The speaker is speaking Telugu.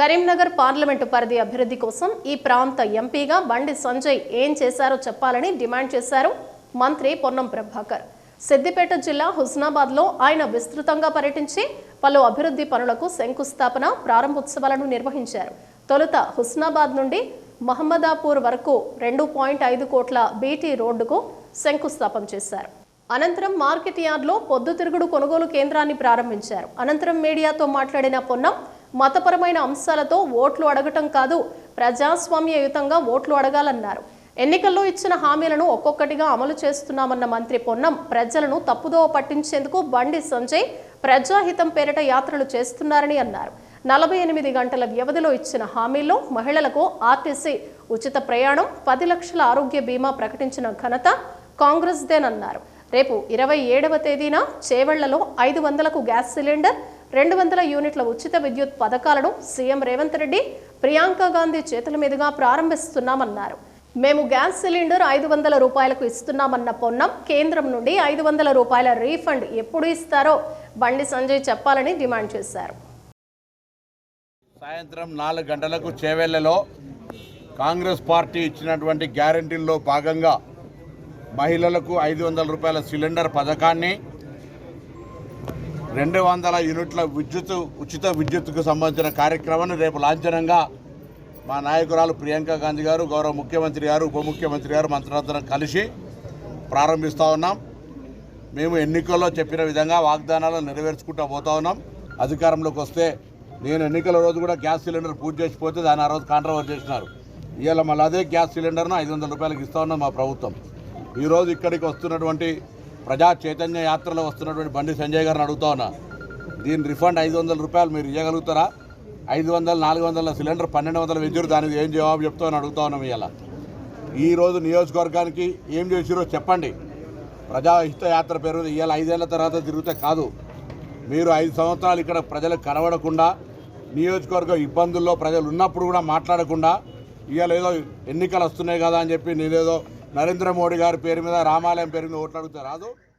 కరీంనగర్ పార్లమెంటు పరిధి అభివృద్ధి కోసం ఈ ప్రాంత ఎంపీగా బండి సంజయ్ ఏం చేశారో చెప్పాలని డిమాండ్ చేశారు మంత్రి పొన్నం ప్రభాకర్. సిద్దిపేట జిల్లా హుస్నాబాద్లో ఆయన విస్తృతంగా పర్యటించి పలు అభివృద్ధి పనులకు శంకుస్థాపన ప్రారంభోత్సవాలను నిర్వహించారు. తొలుత హుస్నాబాద్ నుండి మహమ్మదాపూర్ వరకు రెండు పాయింట్ ఐదు కోట్ల బీటీ రోడ్డుకు శంకుస్థాపన చేశారు. అనంతరం మార్కెట్ యార్డ్లో పొద్దుతిరుగుడు కొనుగోలు కేంద్రాన్ని ప్రారంభించారు. అనంతరం మీడియాతో మాట్లాడిన పొన్నం మతపరమైన అంశాలతో ఓట్లు అడగటం కాదు ప్రజాస్వామ్యయుతంగా ఓట్లు అడగాలన్నారు. ఎన్నికల్లో ఇచ్చిన హామీలను ఒక్కొక్కటిగా అమలు చేస్తున్నామన్న మంత్రి పొన్నం ప్రజలను తప్పుదోవ పట్టించేందుకు బండి సంజయ్ ప్రజాహితం పేరిట యాత్రలు చేస్తున్నారని అన్నారు. నలభై ఎనిమిది గంటల వ్యవధిలో ఇచ్చిన హామీల్లో మహిళలకు ఆర్టీసీ ఉచిత ప్రయాణం పది లక్షల ఆరోగ్య బీమా ప్రకటించిన ఘనత కాంగ్రెస్దేనన్నారు. రేపు ఇరవై ఏడవ తేదీన చేవళ్ళలో ఐదు వందలకు గ్యాస్ సిలిండర్ రెండు వందల యూనిట్ల ఉచిత విద్యుత్ పథకాలను సీఎం రేవంత్ రెడ్డి ప్రియాంక గాంధీ చేతుల మీదుగా ప్రారంభిస్తున్నామన్నారు. మేము గ్యాస్ సిలిండర్ ఐదు వందల రూపాయలకు ఇస్తున్నామన్న పొన్నం కేంద్రం నుండి ఐదు వందల రూపాయల రీఫండ్ ఎప్పుడు ఇస్తారో బండి సంజయ్ చెప్పాలని డిమాండ్ చేశారు. సాయంత్రం నాలుగు గంటలకు చేవెళ్ళలో కాంగ్రెస్ పార్టీ ఇచ్చినటువంటి గ్యారంటీల్లో భాగంగా మహిళలకు ఐదు వందల రూపాయల సిలిండర్ పథకాన్ని రెండు వందల యూనిట్ల విద్యుత్ ఉచిత విద్యుత్కు సంబంధించిన కార్యక్రమాన్ని రేపు లాంఛనంగా మా నాయకురాలు ప్రియాంక గాంధీ గారు గౌరవ ముఖ్యమంత్రి గారు ఉప ముఖ్యమంత్రి గారు మంత్రులందరం కలిసి ప్రారంభిస్తూ ఉన్నాం. మేము ఎన్నికల్లో చెప్పిన విధంగా వాగ్దానాలు నెరవేర్చుకుంటూ పోతా ఉన్నాం. అధికారంలోకి వస్తే నేను ఎన్నికల రోజు కూడా గ్యాస్ సిలిండర్ పూజ చేసిపోతే దాన్ని ఆ రోజు కాంట్రవర్ట్ చేసినారు. ఇవాళ మళ్ళీ అదే గ్యాస్ సిలిండర్ను ఐదు వందల రూపాయలకి ఇస్తా ఉన్నాం మా ప్రభుత్వం. ఈరోజు ఇక్కడికి వస్తున్నటువంటి ప్రజా చైతన్య యాత్రలో వస్తున్నటువంటి బండి సంజయ్ గారిని అడుగుతా ఉన్నా. దీని రిఫండ్ ఐదు వందల రూపాయలు మీరు ఇవ్వగలుగుతారా ఐదు వందల నాలుగు వందల సిలిండర్ పన్నెండు వందల విద్యుత్ దానికి ఏం జవాబు చెప్తామని అడుగుతా ఉన్నాం ఇవాళ ఈరోజు నియోజకవర్గానికి ఏం చేసిరో చెప్పండి. ప్రజాహిత యాత్ర పేరు ఇవాళ ఐదేళ్ళ తర్వాత తిరిగితే కాదు. మీరు ఐదు సంవత్సరాలు ఇక్కడ ప్రజలకు కనబడకుండా నియోజకవర్గ ఇబ్బందుల్లో ప్రజలు ఉన్నప్పుడు కూడా మాట్లాడకుండా ఇవాళ ఏదో ఎన్నికలు వస్తున్నాయి కదా అని చెప్పి నేనేదో నరేంద్ర మోడీ గారి పేరు మీద రామాలయం పేరు మీద ఓట్లు అడిగితే రాదు